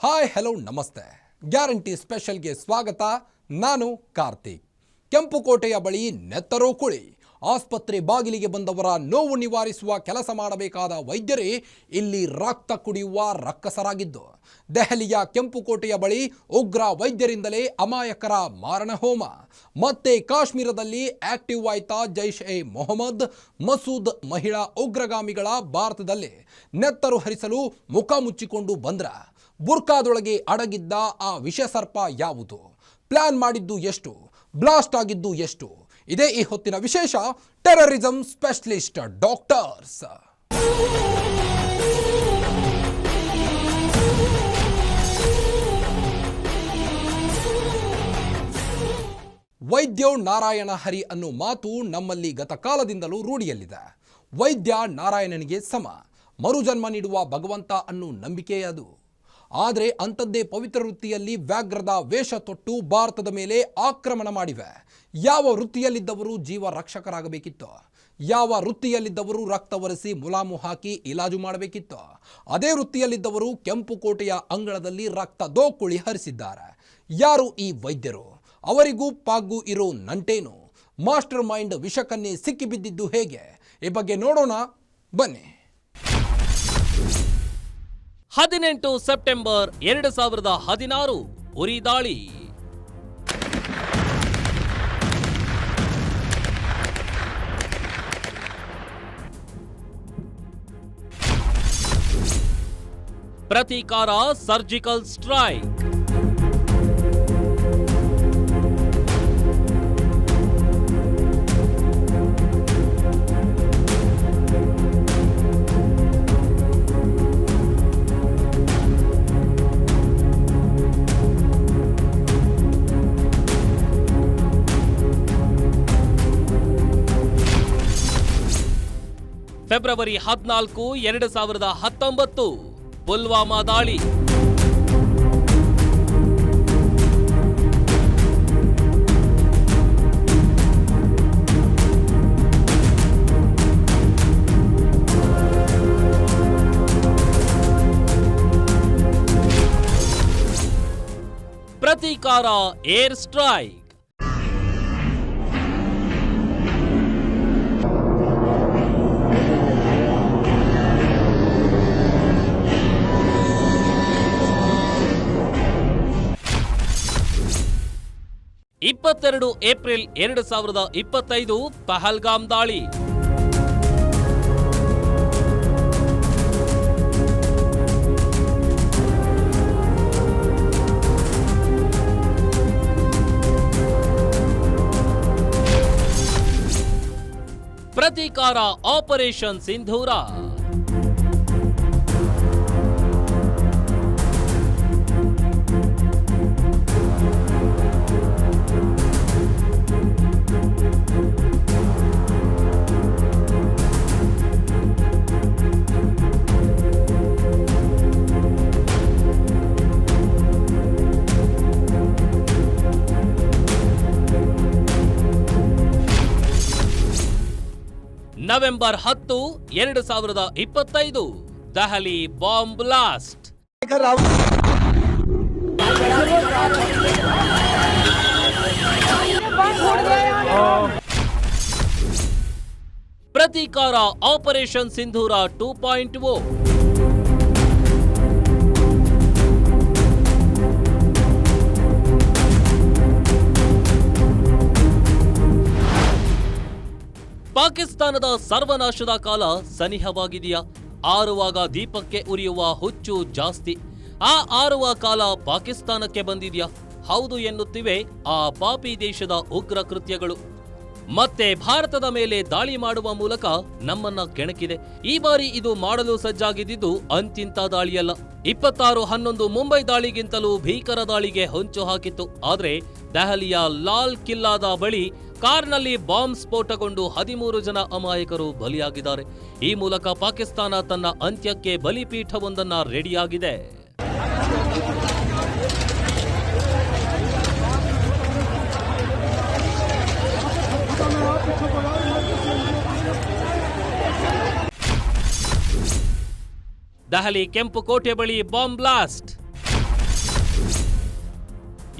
Hi, hello, ನಮಸ್ತೆ. Guarantee ಸ್ಪೆಷಲ್ಗೆ ಸ್ವಾಗತ. ನಾನು ಕಾರ್ತಿಕ್. ಕೆಂಪುಕೋಟೆಯ ಬಳಿ ನೆತ್ತರೋ ಕುಳಿ. ಆಸ್ಪತ್ರೆ ಬಾಗಿಲಿಗೆ ಬಂದವರ ನೋವು ನಿವಾರಿಸುವ ಕೆಲಸ ಮಾಡಬೇಕಾದ ವೈದ್ಯರೇ, ಇಲ್ಲಿ ರಕ್ತ ಕುಡಿಯುವ ರಕ್ಕಸರಾಗಿದ್ದು. ದೆಹಲಿಯ ಕೆಂಪುಕೋಟೆಯ ಬಳಿ ಉಗ್ರ ವೈದ್ಯರಿಂದಲೇ ಅಮಾಯಕರ ಮಾರಣಹೋಮ ಮತ್ತೆ ಕಾಶ್ಮೀರದಲ್ಲಿ ಆಕ್ಟಿವ್ ಆಯ್ತಾ ಜೈಷ್ ಎ ಮೊಹಮ್ಮದ್, ಮಸೂದ್ ಮಹಿಳಾ ಉಗ್ರಗಾಮಿಗಳ ಭಾರತದಲ್ಲಿ ನೆತ್ತರು ಹರಿಸಲು ಮುಖ ಮುಚ್ಚಿಕೊಂಡು ಬಂದ್ರ. ಬುರ್ಕಾದೊಳಗೆ ಅಡಗಿದ್ದ ಆ ವಿಷಸರ್ಪ ಯಾವುದು? ಪ್ಲಾನ್ ಮಾಡಿದ್ದು ಎಷ್ಟು? ಬ್ಲಾಸ್ಟ್ ಆಗಿದ್ದು ಎಷ್ಟು? ಇದೇ ಈ ಹೊತ್ತಿನ ವಿಶೇಷ ಟೆರರಿಸಂ ಸ್ಪೆಷಲಿಸ್ಟ್ ಡಾಕ್ಟರ್ಸ್. ವೈದ್ಯೋ ನಾರಾಯಣ ಹರಿ ಅನ್ನೋ ಮಾತು ನಮ್ಮಲ್ಲಿ ಗತಕಾಲದಿಂದಲೂ ರೂಢಿಯಲ್ಲಿದೆ. ವೈದ್ಯ ನಾರಾಯಣನಿಗೆ ಸಮ. ಮರುಜನ್ಮ ನೀಡುವ ಭಗವಂತ ಅನ್ನೋ ನಂಬಿಕೆ ಅದು. ಆದರೆ ಅಂಥದ್ದೇ ಪವಿತ್ರ ವೃತ್ತಿಯಲ್ಲಿ ವ್ಯಾಘ್ರದ ವೇಷ ತೊಟ್ಟು ಭಾರತದ ಮೇಲೆ ಆಕ್ರಮಣ ಮಾಡಿವೆ. ಯಾವ ವೃತ್ತಿಯಲ್ಲಿದ್ದವರು ಜೀವ ರಕ್ಷಕರಾಗಬೇಕಿತ್ತು? ಯಾವ ವೃತ್ತಿಯಲ್ಲಿದ್ದವರು ರಕ್ತ ಒರೆಸಿ ಮುಲಾಮು ಹಾಕಿ ಇಲಾಜು ಮಾಡಬೇಕಿತ್ತು? ಅದೇ ವೃತ್ತಿಯಲ್ಲಿದ್ದವರು ಕೆಂಪು ಕೋಟೆಯ ಅಂಗಳದಲ್ಲಿ ರಕ್ತ ದೋಕುಳಿ ಹರಿಸಿದ್ದಾರೆ. ಯಾರು ಈ ವೈದ್ಯರು? ಅವರಿಗೂ ಪಾಗ್ಗು ಇರೋ ನಂಟೇನು? ಮಾಸ್ಟರ್ ಮೈಂಡ್ ವಿಷಕನ್ನೇ ಸಿಕ್ಕಿಬಿದ್ದಿದ್ದು ಹೇಗೆ? ಈ ಬಗ್ಗೆ ನೋಡೋಣ. ಬನ್ನಿ. ಹದಿನೆಂಟು ಸೆಪ್ಟೆಂಬರ್ ಎರಡು ಸಾವಿರದ ಹದಿನಾರು ಉರಿ ದಾಳಿ. ಪ್ರತೀಕಾರ ಸರ್ಜಿಕಲ್ ಸ್ಟ್ರೈಕ್. ಫೆಬ್ರವರಿ ಹದಿನಾಲ್ಕು ಎರಡು ಸಾವಿರದ ಹತ್ತೊಂಬತ್ತು. ಪುಲ್ವಾಮಾ ದಾಳಿ. ಪ್ರತೀಕಾರ ಏರ್ ಸ್ಟ್ರೈಕ್. ಇಪ್ಪತ್ತೆರಡು ಏಪ್ರಿಲ್ ಎರಡು ಸಾವಿರದ ಇಪ್ಪತ್ತೈದು ಪಹಲ್ಗಾಮ್ ದಾಳಿ. ಪ್ರತೀಕಾರ ಆಪರೇಷನ್ ಸಿಂಧೂರ. ನವೆಂಬರ್ ಹತ್ತು ಎರಡು ಸಾವಿರದ ಇಪ್ಪತ್ತೈದು. Delhi bomb blast. ಪ್ರತೀಕಾರ operation Sindoor two point O. ಪಾಕಿಸ್ತಾನದ ಸರ್ವನಾಶದ ಕಾಲ ಸನಿಹವಾಗಿದೆಯಾ? ಆರುವಾಗ ದೀಪಕ್ಕೆ ಉರಿಯುವ ಹುಚ್ಚು ಜಾಸ್ತಿ. ಆ ಆರುವ ಕಾಲ ಪಾಕಿಸ್ತಾನಕ್ಕೆ ಬಂದಿದೆಯಾ? ಹೌದು ಎನ್ನುತ್ತಿವೆ ಆ ಪಾಪಿ ದೇಶದ ಉಗ್ರ ಕೃತ್ಯಗಳು. ಮತ್ತೆ ಭಾರತದ ಮೇಲೆ ದಾಳಿ ಮಾಡುವ ಮೂಲಕ ನಮ್ಮನ್ನ ಕೆಣಕಿದೆ. ಈ ಬಾರಿ ಇದು ಮಾಡಲು ಸಜ್ಜಾಗಿದ್ದು ಅಂತಿಂತ ದಾಳಿಯಲ್ಲ. ಇಪ್ಪತ್ತಾರು ಹನ್ನೊಂದು ಮುಂಬೈ ದಾಳಿಗಿಂತಲೂ ಭೀಕರ ದಾಳಿಗೆ ಹೊಂಚು ಹಾಕಿತ್ತು. ಆದರೆ ದೆಹಲಿಯ ಲಾಲ್ ಕಿಲ್ಲಾದ ಬಳಿ ಕಾರ್ನಲ್ಲಿ ಬಾಂಬ್ ಸ್ಫೋಟಗೊಂಡು ಹದಿಮೂರು ಜನ ಅಮಾಯಕರು ಬಲಿಯಾಗಿದ್ದಾರೆ. ಈ ಮೂಲಕ ಪಾಕಿಸ್ತಾನ ತನ್ನ ಅಂತ್ಯಕ್ಕೆ ಬಲಿಪೀಠವೊಂದನ್ನ ರೆಡಿಯಾಗಿದೆ. ದೆಹಲಿ ಕೆಂಪು ಕೋಟೆ ಬಳಿ ಬಾಂಬ್ ಬ್ಲಾಸ್ಟ್.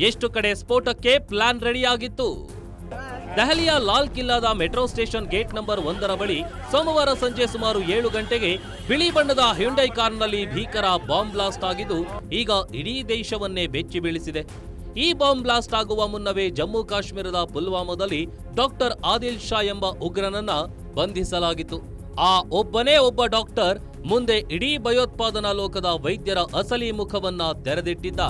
ಎಷ್ಟು ಕಡೆ ಸ್ಫೋಟಕ್ಕೆ ಪ್ಲಾನ್ ರೆಡಿಯಾಗಿತ್ತು? ದೆಹಲಿಯ ಲಾಲ್ ಕಿಲ್ಲಾದ ಮೆಟ್ರೋ ಸ್ಟೇಷನ್ ಗೇಟ್ ನಂಬರ್ ಒಂದರ ಬಳಿ ಸೋಮವಾರ ಸಂಜೆ ಸುಮಾರು ಏಳು ಗಂಟೆಗೆ ಬಿಳಿ ಬಣ್ಣದ ಹ್ಯುಂಡೈ ಕಾರ್ನಲ್ಲಿ ಭೀಕರ ಬಾಂಬ್ ಬ್ಲಾಸ್ಟ್ ಆಗಿದ್ದು, ಈಗ ಇಡೀ ದೇಶವನ್ನೇ ಬೆಚ್ಚಿ ಬೀಳಿಸಿದೆ. ಈ ಬಾಂಬ್ ಬ್ಲಾಸ್ಟ್ ಆಗುವ ಮುನ್ನವೇ ಜಮ್ಮು ಕಾಶ್ಮೀರದ ಪುಲ್ವಾಮಾದಲ್ಲಿ ಡಾಕ್ಟರ್ ಆದಿಲ್ ಶಾ ಎಂಬ ಉಗ್ರನನ್ನ ಬಂಧಿಸಲಾಗಿತ್ತು. ಆ ಒಬ್ಬನೇ ಒಬ್ಬ ಡಾಕ್ಟರ್ ಮುಂದೆ ಇಡೀ ಭಯೋತ್ಪಾದನಾ ಲೋಕದ ವೈದ್ಯರ ಅಸಲಿ ಮುಖವನ್ನ ತೆರೆದಿಟ್ಟಿದ್ದ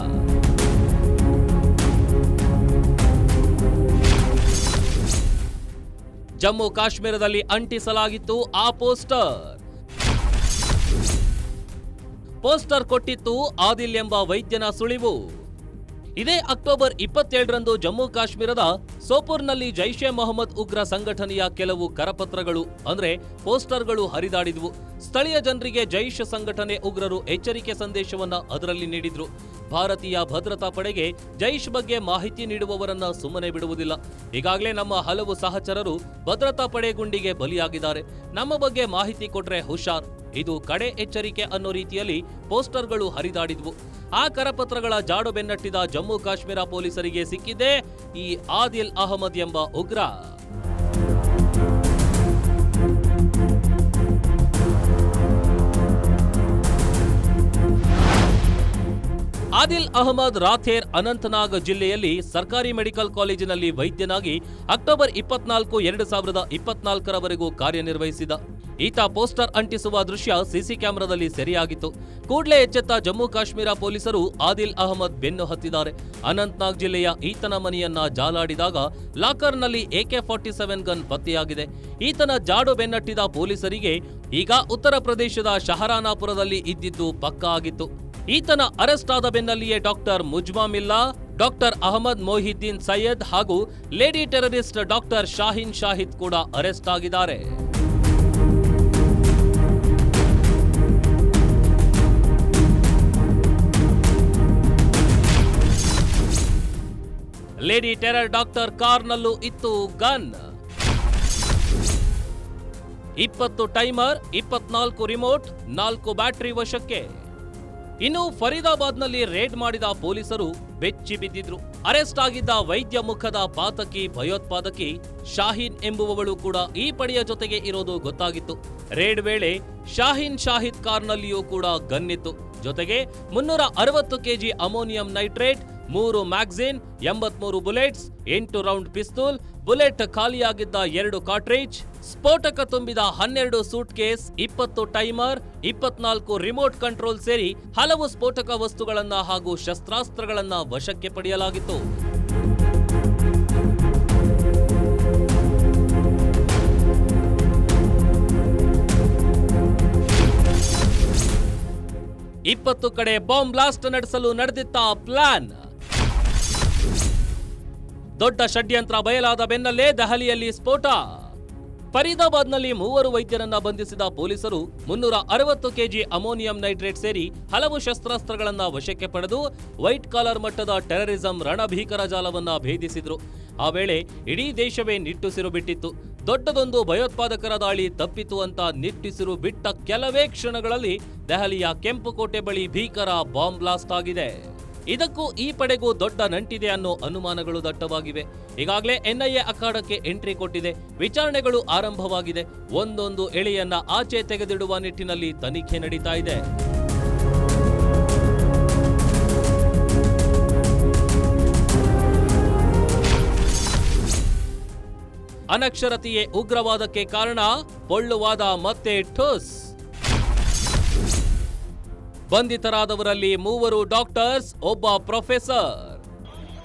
ಜಮ್ಮು ಕಾಶ್ಮೀರದಲ್ಲಿ ಅಂಟಿಸಲಾಗಿತ್ತು ಆ ಪೋಸ್ಟರ್. ಪೋಸ್ಟರ್ ಕೊಟ್ಟಿತ್ತು ಆದಿಲ್ ಎಂಬ ವೈದ್ಯನ ಸುಳಿವು. ಇದೇ ಅಕ್ಟೋಬರ್ ಇಪ್ಪತ್ತೇಳರಂದು ಜಮ್ಮು ಕಾಶ್ಮೀರದ ಸೋಪುರ್ನಲ್ಲಿ ಜೈಷೆ ಮೊಹಮ್ಮದ್ ಉಗ್ರ ಸಂಘಟನೆಯ ಕೆಲವು ಕರಪತ್ರಗಳು, ಅಂದ್ರೆ ಪೋಸ್ಟರ್ಗಳು ಹರಿದಾಡಿದ್ವು. ಸ್ಥಳೀಯ ಜನರಿಗೆ ಜೈಷ್ ಸಂಘಟನೆ ಉಗ್ರರು ಎಚ್ಚರಿಕೆ ಸಂದೇಶವನ್ನ ಅದರಲ್ಲಿ ನೀಡಿದ್ರು. ಭಾರತೀಯ ಭದ್ರತಾ ಪಡೆಗೆ ಜೈಷ್ ಬಗ್ಗೆ ಮಾಹಿತಿ ನೀಡುವವರನ್ನ ಸುಮ್ಮನೆ ಬಿಡುವುದಿಲ್ಲ. ಈಗಾಗಲೇ ನಮ್ಮ ಹಲವು ಸಹಚರರು ಭದ್ರತಾ ಪಡೆ ಗುಂಡಿಗೆ ಬಲಿಯಾಗಿದ್ದಾರೆ. ನಮ್ಮ ಬಗ್ಗೆ ಮಾಹಿತಿ ಕೊಟ್ರೆ ಹುಷಾರ್. ಇದು ಕಡೆ ಎಚ್ಚರಿಕೆ ಅನ್ನೋ ರೀತಿಯಲ್ಲಿ ಪೋಸ್ಟರ್ಗಳು ಹರಿದಾಡಿದ್ವು. ಆ ಕರಪತ್ರಗಳ ಜಾಡು ಬೆನ್ನಟ್ಟಿದ ಜಮ್ಮು ಕಾಶ್ಮೀರ ಪೊಲೀಸರಿಗೆ ಸಿಕ್ಕಿದೆ ಈ ಆದಿಲ್ ಅಹಮದ್ ಎಂಬ ಉಗ್ರ. ಆದಿಲ್ ಅಹಮದ್ ರಾಥೇರ್ ಅನಂತನಾಗ್ ಜಿಲ್ಲೆಯಲ್ಲಿ ಸರ್ಕಾರಿ ಮೆಡಿಕಲ್ ಕಾಲೇಜಿನಲ್ಲಿ ವೈದ್ಯನಾಗಿ ಅಕ್ಟೋಬರ್ ಇಪ್ಪತ್ನಾಲ್ಕು, ಎರಡು ಸಾವಿರದ ಇಪ್ಪತ್ನಾಲ್ಕರವರೆಗೂ ಕಾರ್ಯನಿರ್ವಹಿಸಿದ. ಈತ ಪೋಸ್ಟರ್ ಅಂಟಿಸುವ ದೃಶ್ಯ ಸಿಸಿ ಕ್ಯಾಮೆರಾದಲ್ಲಿ ಸೆರೆಯಾಗಿತ್ತು. ಕೂಡಲೇ ಎಚ್ಚೆತ್ತ ಜಮ್ಮು ಕಾಶ್ಮೀರ ಪೊಲೀಸರು ಆದಿಲ್ ಅಹಮದ್ ಬೆನ್ನು ಹತ್ತಿದ್ದಾರೆ. ಅನಂತ್ನಾಗ್ ಜಿಲ್ಲೆಯ ಈತನ ಮನೆಯನ್ನ ಜಾಲಾಡಿದಾಗ ಲಾಕರ್ನಲ್ಲಿ ಎಕೆ ಫಾರ್ಟಿ ಸೆವೆನ್ ಗನ್ ಪತ್ತೆಯಾಗಿದೆ. ಈತನ ಜಾಡು ಬೆನ್ನಟ್ಟಿದ ಪೊಲೀಸರಿಗೆ ಈಗ ಉತ್ತರ ಪ್ರದೇಶದ ಶಹರಾನಾಪುರದಲ್ಲಿ ಇದ್ದಿದ್ದು ಪಕ್ಕಾ ಆಗಿತ್ತು. ಈತನ ಅರೆಸ್ಟ್ ಆದ ಬೆನ್ನಲ್ಲಿಯೇ ಡಾಕ್ಟರ್ ಮುಜ್ಮಾಮಿಲ್ಲಾ ಡಾಕ್ಟರ್ ಅಹಮದ್ ಮೊಹಿದ್ದೀನ್ ಸೈಯದ್ ಹಾಗೂ lady terrorist doctor Shaheen Shahid ಕೂಡ ಅರೆಸ್ಟ್ ಆಗಿದ್ದಾರೆ. ಲೇಡಿ ಟೆರರ್ ಡಾಕ್ಟರ್ ಕಾರ್ನಲ್ಲೂ ಇತ್ತು ಗನ್. ಇಪ್ಪತ್ತು ಟೈಮರ್, ಇಪ್ಪತ್ನಾಲ್ಕು ರಿಮೋಟ್, ನಾಲ್ಕು ಬ್ಯಾಟರಿ ವಶಕ್ಕೆ. ಇನ್ನು ಫರೀದಾಬಾದ್ನಲ್ಲಿ ರೇಡ್ ಮಾಡಿದ ಪೊಲೀಸರು ಬೆಚ್ಚಿ ಬಿದ್ದಿದ್ರು. ಅರೆಸ್ಟ್ ಆಗಿದ್ದ ವೈದ್ಯ ಮುಖದ ಪಾತಕಿ ಭಯೋತ್ಪಾದಕಿ ಶಾಹೀನ್ ಎಂಬುವವಳು ಕೂಡ ಈ ಪಡೆಯ ಜೊತೆಗೆ ಇರೋದು ಗೊತ್ತಾಗಿತ್ತು. ರೇಡ್ ವೇಳೆ ಶಾಹೀನ್ ಶಾಹಿದ್ ಕಾರ್ನಲ್ಲಿಯೂ ಕೂಡ ಗನ್ನಿತ್ತು. ಜೊತೆಗೆ ಮುನ್ನೂರ ಅರವತ್ತು ಕೆಜಿ ಅಮೋನಿಯಂ ನೈಟ್ರೇಟ್, ಮೂರು ಮ್ಯಾಗ್ಝಿನ್, ಎಂಬತ್ಮೂರು ಬುಲೆಟ್ಸ್, ಎಂಟು ರೌಂಡ್ ಪಿಸ್ತೂಲ್, ಬುಲೆಟ್ ಖಾಲಿಯಾಗಿದ್ದ ಎರಡು ಕಾಟ್ರೇಜ್ ಸ್ಫೋಟಕ ತುಂಬಿದ ಹನ್ನೆರಡು ಸೂಟ್ ಕೇಸ್ ಇಪ್ಪತ್ತು ಟೈಮರ್, ಇಪ್ಪತ್ನಾಲ್ಕು ರಿಮೋಟ್ ಕಂಟ್ರೋಲ್ ಸೇರಿ ಹಲವು ಸ್ಫೋಟಕ ವಸ್ತುಗಳನ್ನ ಹಾಗೂ ಶಸ್ತ್ರಾಸ್ತ್ರಗಳನ್ನ ವಶಕ್ಕೆ ಪಡೆಯಲಾಗಿತ್ತು. ಇಪ್ಪತ್ತು ಕಡೆ ಬಾಂಬ್ ಬ್ಲಾಸ್ಟ್ ನಡೆಸಲು ನಡೆದಿತ್ತ ಪ್ಲಾನ್. ದೊಡ್ಡ ಷಡ್ಯಂತ್ರ ಬಯಲಾದ ಬೆನ್ನಲ್ಲೇ ದೆಹಲಿಯಲ್ಲಿ ಸ್ಫೋಟ. ಫರೀದಾಬಾದ್ನಲ್ಲಿ ಮೂವರು ವೈದ್ಯರನ್ನ ಬಂಧಿಸಿದ ಪೊಲೀಸರು ಮುನ್ನೂರ ಅರವತ್ತು ಕೆಜಿ ಅಮೋನಿಯಂ ನೈಟ್ರೇಟ್ ಸೇರಿ ಹಲವು ಶಸ್ತ್ರಾಸ್ತ್ರಗಳನ್ನು ವಶಕ್ಕೆ ಪಡೆದು ವೈಟ್ ಕಾಲರ್ ಮಟ್ಟದ ಟೆರರಿಸಂ ರಣಭೀಕರ ಜಾಲವನ್ನ ಭೇದಿಸಿದ್ರು. ಆ ವೇಳೆ ಇಡೀ ದೇಶವೇ ನಿಟ್ಟುಸಿರು ಬಿಟ್ಟಿತ್ತು. ದೊಡ್ಡದೊಂದು ಭಯೋತ್ಪಾದಕರ ದಾಳಿ ತಪ್ಪಿತು ಅಂತ ನಿಟ್ಟಿಸಿರು ಬಿಟ್ಟ ಕೆಲವೇ ಕ್ಷಣಗಳಲ್ಲಿ ದೆಹಲಿಯ ಕೆಂಪುಕೋಟೆ ಬಳಿ ಭೀಕರ ಬಾಂಬ್ ಬ್ಲಾಸ್ಟ್ ಆಗಿದೆ. ಇದಕ್ಕೂ ಈ ಪಡೆಗೂ ದೊಡ್ಡ ನಂಟಿದೆ ಅನ್ನೋ ಅನುಮಾನಗಳು ದಟ್ಟವಾಗಿವೆ. ಈಗಾಗಲೇ ಎನ್ಐಎ ಅಖಾಡಕ್ಕೆ ಎಂಟ್ರಿ ಕೊಟ್ಟಿದೆ. ವಿಚಾರಣೆಗಳು ಆರಂಭವಾಗಿದೆ. ಒಂದೊಂದು ಎಳೆಯನ್ನ ಆಚೆ ತೆಗೆದಿಡುವ ನಿಟ್ಟಿನಲ್ಲಿ ತನಿಖೆ ನಡೀತಾ ಇದೆ. ಅನಕ್ಷರತೆಯೇ ಉಗ್ರವಾದಕ್ಕೆ ಕಾರಣ ಪೊಳ್ಳುವಾದ ಮತ್ತೆ ಠುಸ್. ಬಂಧಿತರಾದವರಲ್ಲಿ ಮೂವರು ಡಾಕ್ಟರ್ಸ್, ಒಬ್ಬ ಪ್ರೊಫೆಸರ್.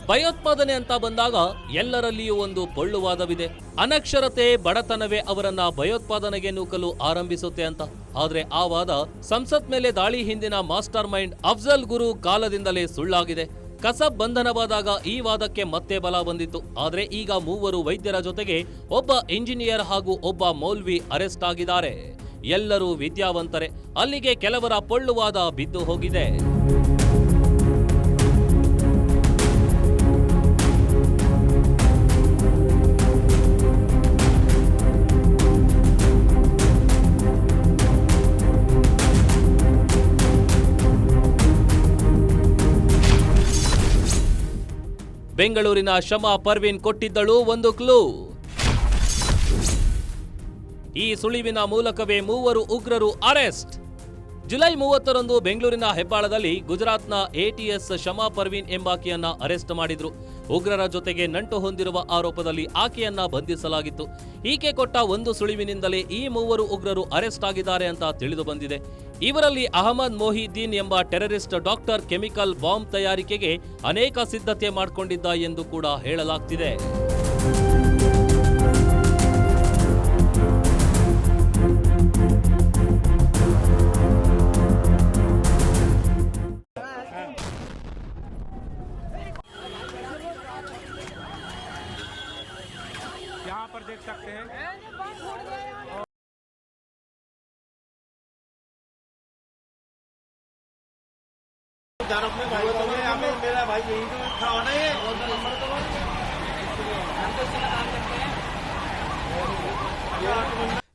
ಭಯೋತ್ಪಾದನೆ ಅಂತ ಬಂದಾಗ ಎಲ್ಲರಲ್ಲಿಯೂ ಒಂದು ಪೊಳ್ಳುವಾದವಿದೆ ಅನಕ್ಷರತೆ ಬಡತನವೇ ಅವರನ್ನ ಭಯೋತ್ಪಾದನೆಗೆ ನೂಕಲು ಆರಂಭಿಸುತ್ತೆ ಅಂತ. ಆದ್ರೆ ಆ ವಾದ ಸಂಸತ್ ಮೇಲೆ ದಾಳಿ ಹಿಂದಿನ ಮಾಸ್ಟರ್ ಮೈಂಡ್ ಅಫ್ಜಲ್ ಗುರು ಕಾಲದಿಂದಲೇ ಸುಳ್ಳಾಗಿದೆ. ಕಸಬ್ ಬಂಧನವಾದಾಗ ಈ ವಾದಕ್ಕೆ ಮತ್ತೆ ಬಲ ಬಂದಿತ್ತು. ಆದರೆ ಈಗ ಮೂವರು ವೈದ್ಯರ ಜೊತೆಗೆ ಒಬ್ಬ ಇಂಜಿನಿಯರ್ ಹಾಗೂ ಒಬ್ಬ ಮೌಲ್ವಿ ಅರೆಸ್ಟ್ ಆಗಿದ್ದಾರೆ ಎಲ್ಲರೂ ವಿದ್ಯಾವಂತರೆ. ಅಲ್ಲಿಗೆ ಕೆಲವರ ಪೊಳ್ಳುವಾದ ಬಿದ್ದು ಹೋಗಿದೆ. ಬೆಂಗಳೂರಿನ ಶಮಾ ಪರ್ವೀನ್ ಕೊಟ್ಟಿದ್ದಳು ಒಂದು ಕ್ಲೂ. ಈ ಸುಳಿವಿನ ಮೂಲಕವೇ ಮೂವರು ಉಗ್ರರು ಅರೆಸ್ಟ್. ಜುಲೈ ಮೂವತ್ತರಂದು ಬೆಂಗಳೂರಿನ ಹೆಬ್ಬಾಳದಲ್ಲಿ ಗುಜರಾತ್ನ ಎಟಿಎಸ್ ಶಮಾ ಪರ್ವೀನ್ ಎಂಬಾಕೆಯನ್ನ ಅರೆಸ್ಟ್ ಮಾಡಿದ್ರು. ಉಗ್ರರ ಜೊತೆಗೆ ನಂಟು ಹೊಂದಿರುವ ಆರೋಪದಲ್ಲಿ ಆಕೆಯನ್ನ ಬಂಧಿಸಲಾಗಿತ್ತು. ಈಕೆ ಕೊಟ್ಟ ಒಂದು ಸುಳಿವಿನಿಂದಲೇ ಈ ಮೂವರು ಉಗ್ರರು ಅರೆಸ್ಟ್ ಆಗಿದ್ದಾರೆ ಅಂತ ತಿಳಿದು ಬಂದಿದೆ. ಇವರಲ್ಲಿ ಅಹಮದ್ ಮೊಹಿದ್ದೀನ್ ಎಂಬ ಟೆರರಿಸ್ಟ್ ಡಾಕ್ಟರ್ ಕೆಮಿಕಲ್ ಬಾಂಬ್ ತಯಾರಿಕೆಗೆ ಅನೇಕ ಸಿದ್ಧತೆ ಮಾಡಿಕೊಂಡಿದ್ದ ಎಂದು ಕೂಡ ಹೇಳಲಾಗ್ತಿದೆ यहाँ पर देख सकते हैं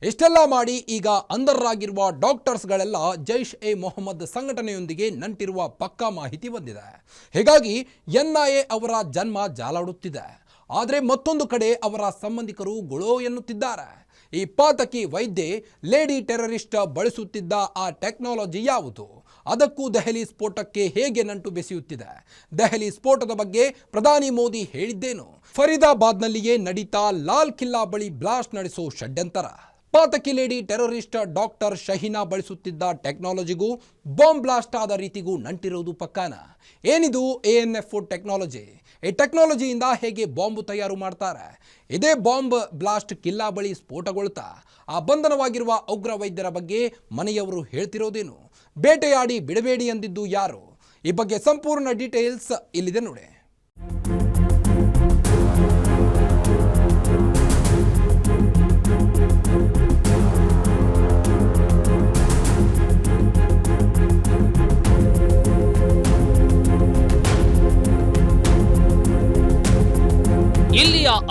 ಇಷ್ಟೆಲ್ಲ ಮಾಡಿ ಈಗ ಅಂಧರಾಗಿರುವ ಡಾಕ್ಟರ್ಸ್ಗಳೆಲ್ಲ ಜೈಷ್ ಎ ಮೊಹಮ್ಮದ್ ಸಂಘಟನೆಯೊಂದಿಗೆ ನಂಟಿರುವ ಪಕ್ಕಾ ಮಾಹಿತಿ ಬಂದಿದೆ. ಹೀಗಾಗಿ ಎನ್ಐಎ ಅವರ ಜನ್ಮ ಜಾಲಾಡುತ್ತಿದೆ. ಆದರೆ ಮತ್ತೊಂದು ಕಡೆ ಅವರ ಸಂಬಂಧಿಕರು ಗುಳೋ ಎನ್ನುತ್ತಿದ್ದಾರೆ. ಈ ಪಾತಕಿ ವೈದ್ಯೆ, ಲೇಡಿ ಟೆರರಿಸ್ಟ್ ಬಳಸುತ್ತಿದ್ದ ಆ ಟೆಕ್ನಾಲಜಿ ಯಾವುದು? ಅದಕ್ಕೂ ದೆಹಲಿ ಸ್ಫೋಟಕ್ಕೆ ಹೇಗೆ ನಂಟು ಬೆಸೆಯುತ್ತಿದೆ? ದೆಹಲಿ ಸ್ಫೋಟದ ಬಗ್ಗೆ ಪ್ರಧಾನಿ ಮೋದಿ ಹೇಳಿದ್ದೇನು? ಫರೀದಾಬಾದ್ನಲ್ಲಿಯೇ ನಡೀತಾ ಲಾಲ್ ಕಿಲ್ಲಾ ಬಳಿ ಬ್ಲಾಸ್ಟ್ ನಡೆಸೋ ಷಡ್ಯಂತರ. ಪಾತಕಿ ಲೇಡಿ ಟೆರರಿಸ್ಟ್ ಡಾಕ್ಟರ್ ಶಹೀನಾ ಬಳಸುತ್ತಿದ್ದ ಟೆಕ್ನಾಲಜಿಗೂ ಬಾಂಬ್ ಬ್ಲಾಸ್ಟ್ ಆದ ರೀತಿಗೂ ನಂಟಿರೋದು ಪಕ್ಕಾನ. ಏನಿದು ಎ ಎನ್ ಎಫ್ ಟೆಕ್ನಾಲಜಿ? ಈ ಟೆಕ್ನಾಲಜಿಯಿಂದ ಹೇಗೆ ಬಾಂಬ್ ತಯಾರು ಮಾಡ್ತಾರೆ? ಇದೇ ಬಾಂಬ್ ಬ್ಲಾಸ್ಟ್ ಕಿಲ್ಲಾ ಬಳಿ ಸ್ಫೋಟಗೊಳ್ತಾ, ಆ ಬಂಧನವಾಗಿರುವ ಉಗ್ರ ವೈದ್ಯರ ಬಗ್ಗೆ ಮನೆಯವರು ಹೇಳ್ತಿರೋದೇನು? ಬೇಟೆಯಾಡಿ ಬಿಡಬೇಡಿ ಅಂದಿದ್ದು ಯಾರು? ಈ ಬಗ್ಗೆ ಸಂಪೂರ್ಣ ಡೀಟೇಲ್ಸ್ ಇಲ್ಲಿದೆ ನೋಡಿ.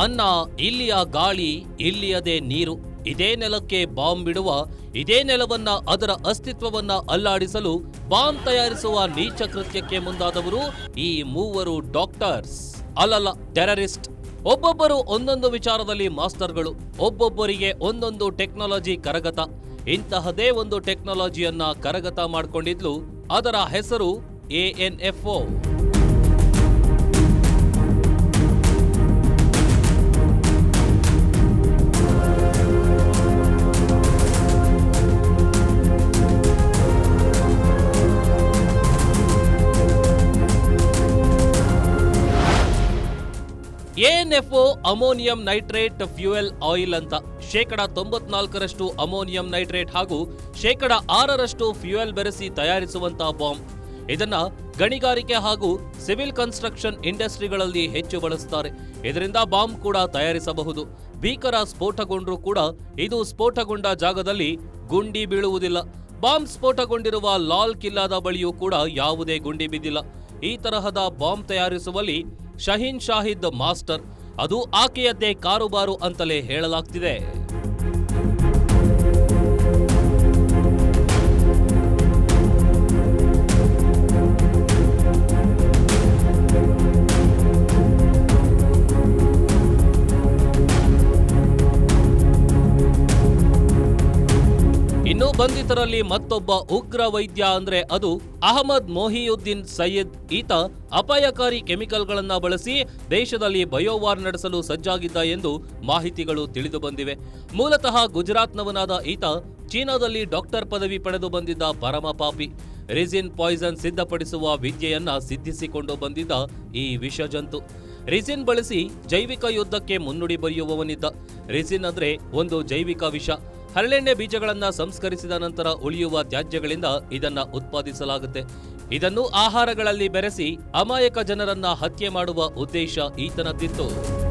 ಅನ್ನ ಇಲ್ಲಿಯ ಗಾಳಿ ಇಲ್ಲಿಯದೇ ನೀರು, ಇದೇ ನೆಲಕ್ಕೆ ಬಾಂಬ್ ಬಿಡುವ ಇದೇ ನೆಲವನ್ನ ಅದರ ಅಸ್ತಿತ್ವವನ್ನ ಅಲ್ಲಾಡಿಸಲು ಬಾಂಬ್ ತಯಾರಿಸುವ ನೀಚ ಕೃತ್ಯಕ್ಕೆ ಮುಂದಾದವರು ಈ ಮೂವರು ಡಾಕ್ಟರ್ಸ್. ಅಲ್ಲಲ್ಲ, ಟೆರರಿಸ್ಟ್. ಒಬ್ಬೊಬ್ಬರು ಒಂದೊಂದು ವಿಚಾರದಲ್ಲಿ ಮಾಸ್ಟರ್ಗಳು, ಒಬ್ಬೊಬ್ಬರಿಗೆ ಒಂದೊಂದು ಟೆಕ್ನಾಲಜಿ ಕರಗತ. ಇಂತಹದೇ ಒಂದು ಟೆಕ್ನಾಲಜಿಯನ್ನ ಕರಗತ ಮಾಡಿಕೊಂಡಿದ್ಲು ಅದರ ಹೆಸರು ANFO ammonium nitrate fuel oil ಅಂತ ಶೇಕಡ ತೊಂಬತ್ನಾಲ್ಕರಷ್ಟು ಅಮೋನಿಯಂ ನೈಟ್ರೇಟ್ ಹಾಗೂ ಶೇಕಡ ಆರರಷ್ಟು ಫ್ಯೂಯಲ್ ಬೆರೆಸಿ ತಯಾರಿಸುವಂತಹ ಬಾಂಬ್. ಇದನ್ನ ಗಣಿಗಾರಿಕೆ ಹಾಗೂ ಸಿವಿಲ್ ಕನ್ಸ್ಟ್ರಕ್ಷನ್ ಇಂಡಸ್ಟ್ರಿಗಳಲ್ಲಿ ಹೆಚ್ಚು ಬಳಸ್ತಾರೆ. ಇದರಿಂದ ಬಾಂಬ್ ಕೂಡ ತಯಾರಿಸಬಹುದು. ಭೀಕರ ಸ್ಫೋಟಗೊಂಡರೂ ಕೂಡ ಇದು ಸ್ಫೋಟಗೊಂಡ ಜಾಗದಲ್ಲಿ ಗುಂಡಿ ಬೀಳುವುದಿಲ್ಲ. ಬಾಂಬ್ ಸ್ಫೋಟಗೊಂಡಿರುವ ಲಾಲ್ ಕಿಲ್ಲಾದ ಬಳಿಯೂ ಕೂಡ ಯಾವುದೇ ಗುಂಡಿ ಬಿದ್ದಿಲ್ಲ. ಈ ತರಹದ ಬಾಂಬ್ ತಯಾರಿಸುವಲ್ಲಿ ಶಹೀನ್ ಶಾಹಿದ್ ಮಾಸ್ಟರ್ ಅದು ಆಕೆಯದ್ದೇ ಕಾರುಬಾರು ಅಂತಲೇ ಹೇಳಲಾಗ್ತಿದೆ. ಬಂಧಿತರಲ್ಲಿ ಮತ್ತೊಬ್ಬ ಉಗ್ರ ವೈದ್ಯ ಅಂದ್ರೆ ಅದು ಅಹಮದ್ ಮೊಹಿಯುದ್ದೀನ್ ಸಯ್ಯದ್ ಈತ ಅಪಾಯಕಾರಿ ಕೆಮಿಕಲ್ಗಳನ್ನು ಬಳಸಿ ದೇಶದಲ್ಲಿ ಬಯೋವಾರ್ ನಡೆಸಲು ಸಜ್ಜಾಗಿದ್ದ ಎಂದು ಮಾಹಿತಿಗಳು ತಿಳಿದು ಬಂದಿವೆ. ಮೂಲತಃ ಗುಜರಾತ್ನವನಾದ ಈತ ಚೀನಾದಲ್ಲಿ ಡಾಕ್ಟರ್ ಪದವಿ ಪಡೆದು ಬಂದಿದ್ದ ಪರಮ ಪಾಪಿ. ರಿಸಿನ್ ಪಾಯ್ಸನ್ ಸಿದ್ಧಪಡಿಸುವ ವಿದ್ಯೆಯನ್ನ ಸಿದ್ಧಿಸಿಕೊಂಡು ಬಂದಿದ್ದ ಈ ವಿಷಜಂತು. ರಿಸಿನ್ ಬಳಸಿ ಜೈವಿಕ ಯುದ್ಧಕ್ಕೆ ಮುನ್ನುಡಿ ಬರೆಯುವವನಿದ್ದ. ರಿಸಿನ್ ಅಂದ್ರೆ ಒಂದು ಜೈವಿಕ ವಿಷ. ಹರಳೆಣ್ಣೆ ಬೀಜಗಳನ್ನ ಸಂಸ್ಕರಿಸಿದ ನಂತರ ಉಳಿಯುವ ತ್ಯಾಜ್ಯಗಳಿಂದ ಇದನ್ನ ಉತ್ಪಾದಿಸಲಾಗುತ್ತೆ. ಇದನ್ನು ಆಹಾರಗಳಲ್ಲಿ ಬೆರೆಸಿ ಅಮಾಯಕ ಜನರನ್ನ ಹತ್ಯೆ ಮಾಡುವ ಉದ್ದೇಶ ಈತನದ್ದಿತ್ತು.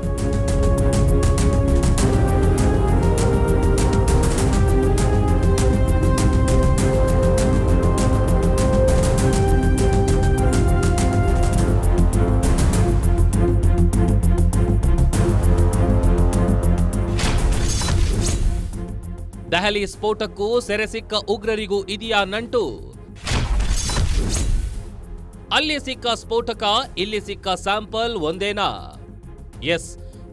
ದೆಹಲಿ ಸ್ಫೋಟಕ್ಕೂ ಸೆರೆ ಸಿಕ್ಕ ಉಗ್ರರಿಗೂ ಇದೆಯಾ ನಂಟು? ಅಲ್ಲಿ ಸಿಕ್ಕ ಸ್ಫೋಟಕ, ಇಲ್ಲಿ ಸಿಕ್ಕ ಸ್ಯಾಂಪಲ್ ಒಂದೇನಾ? ಎಸ್,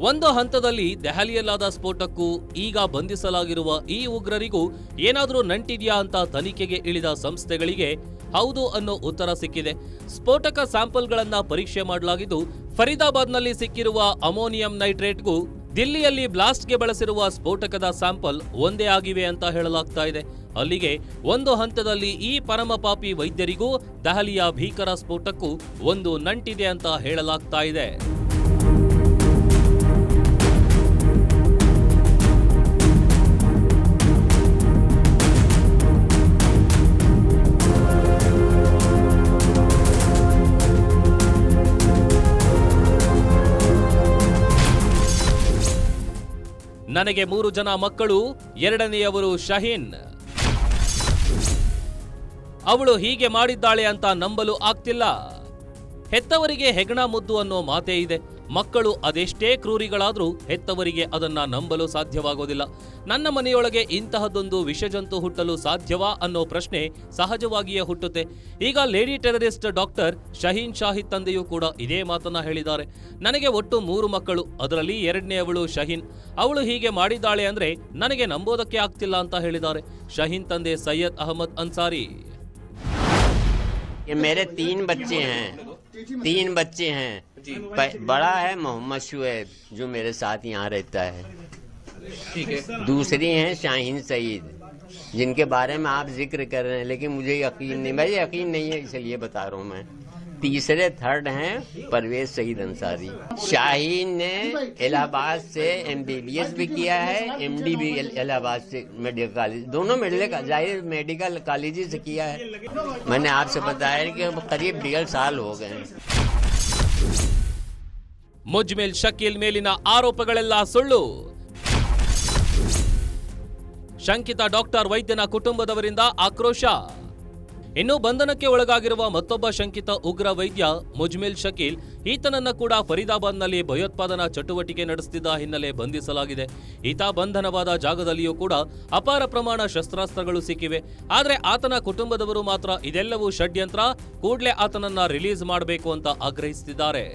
ಒಂದು ಹಂತದಲ್ಲಿ ದೆಹಲಿಯಲ್ಲಾದ ಸ್ಫೋಟಕ್ಕೂ ಈಗ ಬಂಧಿಸಲಾಗಿರುವ ಈ ಉಗ್ರರಿಗೂ ಏನಾದರೂ ನಂಟಿದೆಯಾ ಅಂತ ತನಿಖೆಗೆ ಇಳಿದ ಸಂಸ್ಥೆಗಳಿಗೆ ಹೌದು ಅನ್ನೋ ಉತ್ತರ ಸಿಕ್ಕಿದೆ. ಸ್ಫೋಟಕ ಸ್ಯಾಂಪಲ್ಗಳನ್ನು ಪರೀಕ್ಷೆ ಮಾಡಲಾಗಿದ್ದು, ಫರೀದಾಬಾದ್ನಲ್ಲಿ ಸಿಕ್ಕಿರುವ ಅಮೋನಿಯಂ ನೈಟ್ರೇಟ್ಗೂ ದಿಲ್ಲಿಯಲ್ಲಿ ಬ್ಲಾಸ್ಟ್ಗೆ ಬಳಸಿರುವ ಸ್ಫೋಟಕದ ಸ್ಯಾಂಪಲ್ ಒಂದೇ ಆಗಿವೆ ಅಂತ ಹೇಳಲಾಗ್ತಾ ಇದೆ. ಅಲ್ಲಿಗೆ ಒಂದು ಹಂತದಲ್ಲಿ ಈ ಪರಮಪಾಪಿ ವೈದ್ಯರಿಗೂ ದೆಹಲಿಯ ಭೀಕರ ಸ್ಫೋಟಕ್ಕೂ ಒಂದು ನಂಟಿದೆ ಅಂತ ಹೇಳಲಾಗ್ತಾ ಇದೆ. ನನಗೆ ಮೂರು ಜನ ಮಕ್ಕಳು, ಎರಡನೆಯವರು ಶಹೀನ್. ಅವಳು ಹೀಗೆ ಮಾಡಿದ್ದಾಳೆ ಅಂತ ನಂಬಲು ಆಗ್ತಿಲ್ಲ. ಹೆತ್ತವರಿಗೆ ಹೆಗಣ ಮುದ್ದು ಅನ್ನೋ ಮಾತೇ ಇದೆ. ಮಕ್ಕಳು ಅದೆಷ್ಟೇ ಕ್ರೂರಿಗಳಾದರೂ ಹೆತ್ತವರಿಗೆ ಅದನ್ನ ನಂಬಲು ಸಾಧ್ಯವಾಗೋದಿಲ್ಲ. ನನ್ನ ಮನೆಯೊಳಗೆ ಇಂತಹದ್ದೊಂದು ವಿಷಜಂತು ಹುಟ್ಟಲು ಸಾಧ್ಯವಾ ಅನ್ನೋ ಪ್ರಶ್ನೆ ಸಹಜವಾಗಿಯೇ ಹುಟ್ಟುತ್ತೆ. ಈಗ lady terrorist doctor Shaheen Shahid ತಂದೆಯೂ ಕೂಡ ಇದೇ ಮಾತನ್ನ ಹೇಳಿದ್ದಾರೆ. ನನಗೆ ಒಟ್ಟು ಮೂರು ಮಕ್ಕಳು, ಅದರಲ್ಲಿ ಎರಡನೇ ಅವಳು ಶಹೀನ್. ಅವಳು ಹೀಗೆ ಮಾಡಿದ್ದಾಳೆ ಅಂದ್ರೆ ನನಗೆ ನಂಬೋದಕ್ಕೆ ಆಗ್ತಿಲ್ಲ ಅಂತ ಹೇಳಿದ್ದಾರೆ. ಶಹೀನ್ ತಂದೆ ಸೈಯದ್ ಅಹಮದ್ ಅನ್ಸಾರಿ. तीन बच्चे हैं। हैं बड़ा है मोहम्मद शुएब जो मेरे साथ यहाँ रहता है। दूसरी हैं शाहीन सईद जिनके बारे में आप ज़िक्र कर रहे हैं लेकिन मुझे यकीन नहीं भाई यकीन नहीं है इसलिए बता रहा हूँ मैं। तीसरे थर्ड हैं परवेज सईद अंसारी शाहीन ने इलाहाबाद से एमबीबीएस भी किया है एमडी भी इल- इलाहाबाद से मेडिकल कॉलेज दोनों मेडिकल जाहिर मेडिकल कॉलेज से किया है मैंने आपसे बताया कि करीब डेढ़ साल हो गए हैं ಮುಜ್ಮಿಲ್ ಶಕೀಲ್ ಮೇಲಿನ ಆರೋಪಗಳೆಲ್ಲ ಸುಳ್ಳು ಶಂಕಿತ ಡಾಕ್ಟರ್ ವೈದ್ಯನ ಕುಟುಂಬದವರಿಂದ ಆಕ್ರೋಶ ಇನ್ನು ಬಂಧನಕ್ಕೆ ಒಳಗಾಗಿರುವ ಮತ್ತೊಬ್ಬ ಶಂಕಿತ ಉಗ್ರ ವೈದ್ಯ ಮುಜ್ಮಿಲ್ ಶಕೀಲ್ ಈತನನ್ನ ಕೂಡ ಫರೀದಾಬಾದ್ನಲ್ಲಿ ಭಯೋತ್ಪಾದನಾ ಚಟುವಟಿಕೆ ನಡೆಸುತ್ತಿದ್ದ ಹಿನ್ನೆಲೆ ಬಂಧಿಸಲಾಗಿದೆ ಈತ ಬಂಧನವಾದ ಜಾಗದಲ್ಲಿಯೂ ಕೂಡ ಅಪಾರ ಪ್ರಮಾಣ ಶಸ್ತ್ರಾಸ್ತ್ರಗಳು ಸಿಕ್ಕಿವೆ ಆದರೆ ಆತನ ಕುಟುಂಬದವರು ಮಾತ್ರ ಇದೆಲ್ಲವೂ ಷಡ್ಯಂತ್ರ ಕೂಡಲೇ ಆತನನ್ನ ರಿಲೀಸ್ ಮಾಡಬೇಕು ಅಂತ ಆಗ್ರಹಿಸುತ್ತಿದ್ದಾರೆ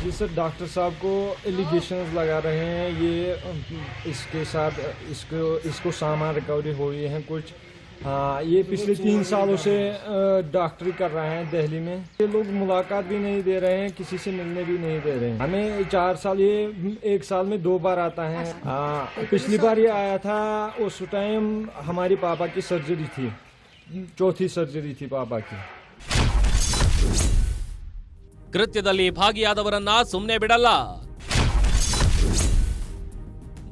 जी सर डॉक्टर साहब को एलिगेशंस लगा रहे हैं ये अम, इसके साथ इसको इसको सामान रिकवरी हुई है कुछ हाँ ये पिछले तीन सालों से अ, डॉक्टरी कर रहे हैं दिल्ली में ये लोग मुलाकात भी नहीं दे रहे हैं किसी से मिलने भी नहीं दे रहे हैं हमें चार साल ये एक साल में दो बार आता है आ, पिछली बार ये आया था उस टाइम हमारी पापा की सर्जरी थी चौथी सर्जरी थी पापा की ಕೃತ್ಯದಲ್ಲಿ ಭಾಗಿಯಾದವರನ್ನ ಸುಮ್ಮನೆ ಬಿಡಲ್ಲ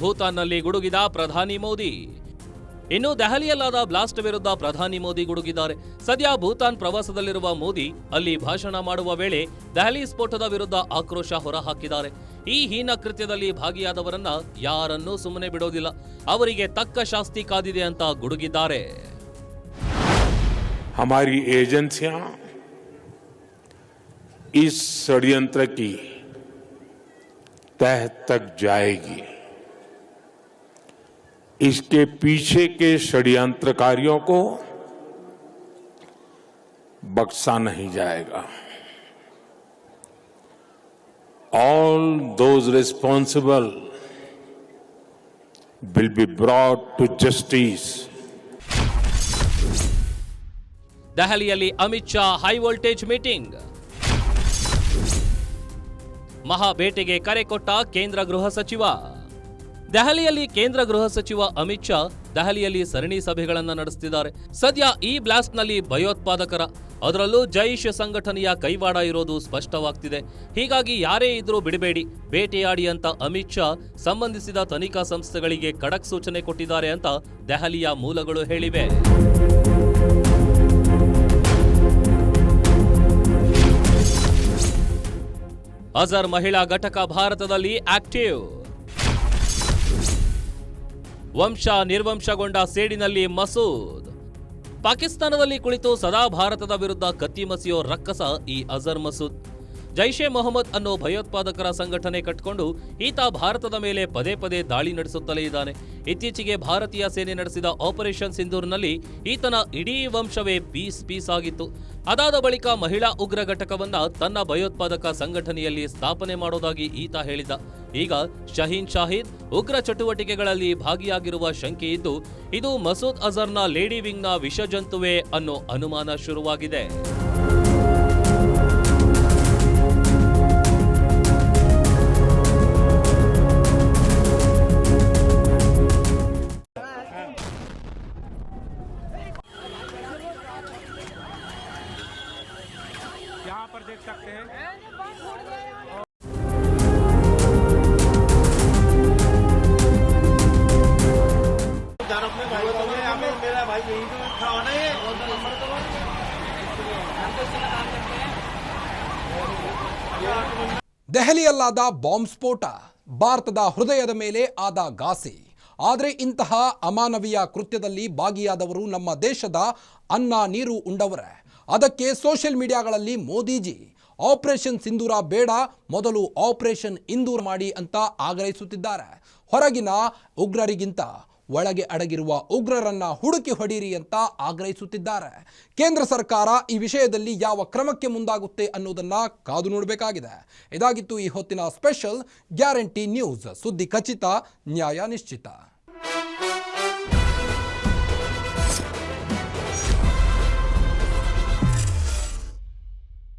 ಭೂತಾನ್ನಲ್ಲಿ ಗುಡುಗಿದ ಪ್ರಧಾನಿ ಮೋದಿ ಇನ್ನು ದೆಹಲಿಯಲ್ಲಾದ ಬ್ಲಾಸ್ಟ್ ವಿರುದ್ಧ ಪ್ರಧಾನಿ ಮೋದಿ ಗುಡುಗಿದ್ದಾರೆ ಸದ್ಯ ಭೂತಾನ್ ಪ್ರವಾಸದಲ್ಲಿರುವ ಮೋದಿ ಅಲ್ಲಿ ಭಾಷಣ ಮಾಡುವ ವೇಳೆ ದೆಹಲಿ ಸ್ಫೋಟದ ವಿರುದ್ಧ ಆಕ್ರೋಶ ಹೊರಹಾಕಿದ್ದಾರೆ ಈ ಹೀನ ಕೃತ್ಯದಲ್ಲಿ ಭಾಗಿಯಾದವರನ್ನ ಯಾರನ್ನೂ ಸುಮ್ಮನೆ ಬಿಡೋದಿಲ್ಲ ಅವರಿಗೆ ತಕ್ಕ ಶಾಸ್ತಿ ಕಾದಿದೆ ಅಂತ ಗುಡುಗಿದ್ದಾರೆ हमारी एजेंसियां इस षड्यंत्र की तह तक जाएगी इसके पीछे के षड्यंत्रकारियों को बख्शा नहीं जाएगा all those responsible will be brought to justice ದೆಹಲಿಯಲ್ಲಿ Amit Shah high voltage meeting ಮಹಾ ಭೇಟಿಗೆ ಕರೆ ಕೊಟ್ಟ ಕೇಂದ್ರ ಗೃಹ ಸಚಿವ ದೆಹಲಿಯಲ್ಲಿ ಕೇಂದ್ರ ಗೃಹ ಸಚಿವ ಅಮಿತ್ ಶಾ ದೆಹಲಿಯಲ್ಲಿ ಸರಣಿ ಸಭೆಗಳನ್ನು ನಡೆಸುತ್ತಿದ್ದಾರೆ ಸದ್ಯ ಈ ಬ್ಲಾಸ್ಟ್ನಲ್ಲಿ ಭಯೋತ್ಪಾದಕರ, ಅದರಲ್ಲೂ ಜೈಷ್ ಸಂಘಟನೆಯ ಕೈವಾಡ ಇರೋದು ಸ್ಪಷ್ಟವಾಗ್ತಿದೆ. ಹೀಗಾಗಿ ಯಾರೇ ಇದ್ರೂ ಬಿಡಬೇಡಿ, ಬೇಟೆಯಾಡಿ ಅಂತ ಅಮಿತ್ ಶಾ ಸಂಬಂಧಿಸಿದ ತನಿಖಾ ಸಂಸ್ಥೆಗಳಿಗೆ ಖಡಕ್ ಸೂಚನೆ ಕೊಟ್ಟಿದ್ದಾರೆ ಅಂತ ದೆಹಲಿಯ ಮೂಲಗಳು ಹೇಳಿವೆ. ಅಜರ್ ಮಹಿಳಾ ಘಟಕ ಭಾರತದಲ್ಲಿ ಆಕ್ಟಿವ್. ವಂಶ ನಿರ್ವಂಶಗೊಂಡ ಸೇಡಿನಲ್ಲಿ ಮಸೂದ್. ಪಾಕಿಸ್ತಾನದಲ್ಲಿ ಕುಳಿತು ಸದಾ ಭಾರತದ ವಿರುದ್ಧ ಕತ್ತಿ ಮಸಿಯೋ ರಕ್ಕಸ ಈ ಅಜರ್ ಮಸೂದ್. ಜೈಷೆ ಮೊಹಮ್ಮದ್ ಅನ್ನೋ ಭಯೋತ್ಪಾದಕರ ಸಂಘಟನೆ ಕಟ್ಟಿಕೊಂಡು ಈತ ಭಾರತದ ಮೇಲೆ ಪದೇ ಪದೇ ದಾಳಿ ನಡೆಸುತ್ತಲೇ ಇದ್ದಾನೆ. ಇತ್ತೀಚೆಗೆ ಭಾರತೀಯ ಸೇನೆ ನಡೆಸಿದ ಆಪರೇಷನ್ ಸಿಂಧೂರ್ನಲ್ಲಿ ಈತನ ಇಡೀ ವಂಶವೇ ಪೀಸ್ ಪೀಸ್ ಆಗಿತ್ತು. ಅದಾದ ಬಳಿಕ ಮಹಿಳಾ ಉಗ್ರ ಘಟಕವನ್ನ ತನ್ನ ಭಯೋತ್ಪಾದಕ ಸಂಘಟನೆಯಲ್ಲಿ ಸ್ಥಾಪನೆ ಮಾಡೋದಾಗಿ ಈತ ಹೇಳಿದ ಈಗ ಶಹೀನ್ ಶಾಹಿದ್ ಉಗ್ರ ಚಟುವಟಿಕೆಗಳಲ್ಲಿ ಭಾಗಿಯಾಗಿರುವ ಶಂಕೆ ಇದ್ದು ಇದು ಮಸೂದ್ ಅಜರ್ನ ಲೇಡಿ ವಿಂಗ್ನ ವಿಷಜಂತುವೆ ಅನ್ನೋ ಅನುಮಾನ ಶುರುವಾಗಿದೆ. ದೆಹಲಿಯಲ್ಲಾದ ಬಾಂಬ್ ಸ್ಫೋಟ ಭಾರತದ ಹೃದಯದ ಮೇಲೆ ಆದ ಘಾಸಿ. ಆದರೆ ಇಂತಹ ಅಮಾನವೀಯ ಕೃತ್ಯದಲ್ಲಿ ಭಾಗಿಯಾದವರು ನಮ್ಮ ದೇಶದ ಅನ್ನ, ನೀರು ಉಂಡವರೇ. ಅದಕ್ಕೆ ಸೋಷಿಯಲ್ ಮೀಡಿಯಾಗಳಲ್ಲಿ ಮೋದಿಜಿ, ಆಪರೇಷನ್ ಸಿಂಧೂರ ಬೇಡ, ಮೊದಲು ಆಪರೇಷನ್ ಇಂದೂರ್ ಮಾಡಿ ಅಂತ ಆಗ್ರಹಿಸುತ್ತಿದ್ದಾರೆ. ಹೊರಗಿನ ಉಗ್ರರಿಗಿಂತ ಒಳಗೆ ಅಡಗಿರುವ ಉಗ್ರರನ್ನ ಹುಡುಕಿ ಹೊಡೀರಿ ಅಂತ ಆಗ್ರಹಿಸುತ್ತಿದ್ದಾರೆ. ಕೇಂದ್ರ ಸರ್ಕಾರ ಈ ವಿಷಯದಲ್ಲಿ ಯಾವ ಕ್ರಮಕ್ಕೆ ಮುಂದಾಗುತ್ತೆ ಅನ್ನೋದನ್ನ ಕಾದು ನೋಡಬೇಕಾಗಿದೆ. ಇದಾಗಿತ್ತು ಈ ಹೊತ್ತಿನ ಸ್ಪೆಷಲ್ ಗ್ಯಾರಂಟಿ ನ್ಯೂಸ್. ಸುದ್ದಿ ಖಚಿತ, ನ್ಯಾಯ ನಿಶ್ಚಿತ.